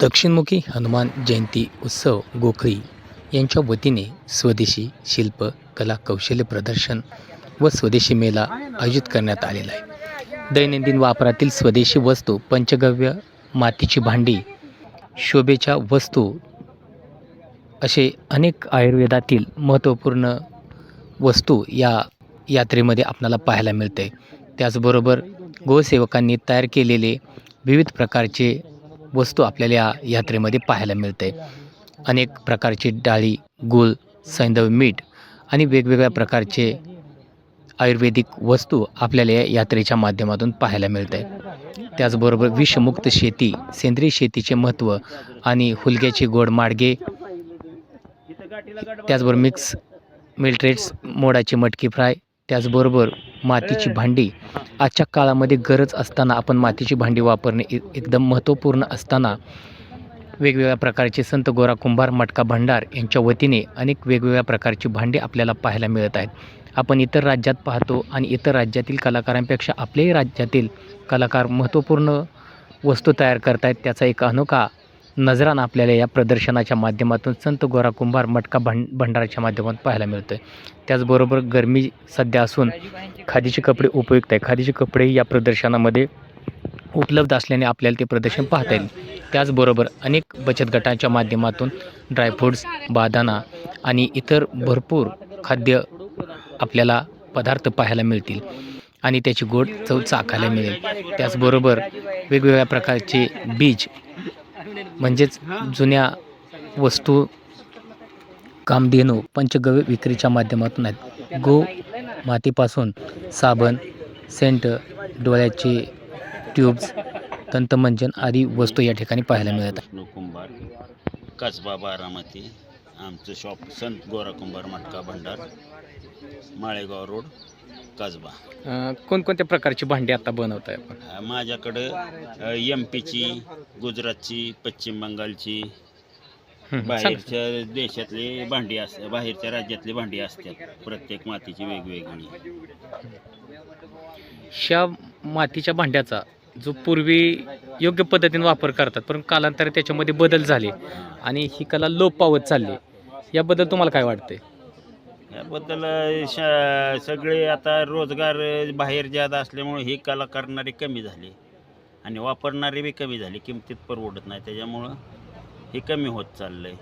दक्षिणमुखी हनुमान जयंती उत्सव गोखळी यांच्या वतीने स्वदेशी शिल्प कला कौशल्य प्रदर्शन व स्वदेशी मेला आयोजित करण्यात आलेला आहे. दैनंदिन वापरातील स्वदेशी वस्तू पंचगव्य मातीची भांडी शोभेच्या वस्तू असे अनेक आयुर्वेदातील महत्त्वपूर्ण वस्तू या यात्रेमध्ये आपल्याला पाहायला मिळते त्याचबरोबर गोसेवकांनी तयार केलेले विविध प्रकारचे वस्तू आपल्याला या यात्रेमध्ये पाहायला मिळते. अनेक प्रकारची डाळी गूळ सैंदव मीठ आणि वेगवेगळ्या प्रकारचे आयुर्वेदिक वस्तू आपल्याला या यात्रेच्या माध्यमातून पाहायला मिळते. त्याचबरोबर विषमुक्त शेती सेंद्रिय शेतीचे महत्त्व आणि हुलग्याचे गोड माडगे त्याचबरोबर मिक्स मिल्ट्रेट्स मोडाची मटकी फ्राय त्याचबरोबर मातीची भांडी. आजच्या काळामध्ये गरज असताना आपण मातीची भांडी वापरणे एकदम महत्त्वपूर्ण असताना वेगवेगळ्या प्रकारचे संत गोरा कुंभार मटका भंडार यांच्या वतीने अनेक वेगवेगळ्या प्रकारची भांडी आपल्याला पाहायला मिळत आहेत. आपण इतर राज्यात पाहतो आणि इतर राज्यातील कलाकारांपेक्षा आपल्याही राज्यातील कलाकार महत्त्वपूर्ण वस्तू तयार करत आहेत त्याचा एक अनोखा नजराना आपल्याला या प्रदर्शनाच्या माध्यमातून संत गोरा कुंभार मटका भं भंडाराच्या माध्यमातून पाहायला मिळतं त्याचबरोबर गरमी सध्या असून खादीचे कपडे उपयुक्त आहे खादीचे कपडे या प्रदर्शनामध्ये उपलब्ध असल्याने आपल्याला ते प्रदर्शन पाहता येईल. त्याचबरोबर अनेक बचत गटांच्या माध्यमातून ड्रायफ्रूट्स बादाना आणि इतर भरपूर खाद्य आपल्याला पदार्थ पाहायला मिळतील आणि त्याची गोड चव चाखायला मिळेल. त्याचबरोबर वेगवेगळ्या प्रकारचे बीज म्हणजेच जुन्या वस्तू कामधेनू पंचगव्य विक्रीच्या माध्यमातून आहेत. गो मातीपासून साबण सेंट डोळ्याचे ट्यूब्स तंतमंजन आदी वस्तू या ठिकाणी पाहायला मिळतात. कसबा बारामती. आमचं शॉप संत गोरा कुंभार मटका भंडार माळेगाव रोड कसबा. अं, कोणकोणत्या प्रकारची भांडी आता बनवत आहे आपण? अ, माझ्याकडं एम पीची गुजरातची पश्चिम बंगालची सांगा. बाहेरच्या देशातली भांडी असतात बाहेरच्या राज्यातली भांडी असतात प्रत्येक मातीची वेगवेगळी. ह्या मातीच्या भांड्याचा जो पूर्वी योग्य पद्धतीने वापर करतात पण कालांतराने त्याच्यामध्ये बदल झाले आणि ही कला लोप पावत चालली. याबद्दल तुम्हाला काय वाटतंय? याबद्दल श- सगळे आता रोजगार बाहेर ज्यादा असल्यामुळे ही कला करणारी कमी झाली. आणि वापरणारी बी कमी झाली. किमतीत परवडत नाही. त्याच्यामुळं हे कमी होत चाललंय.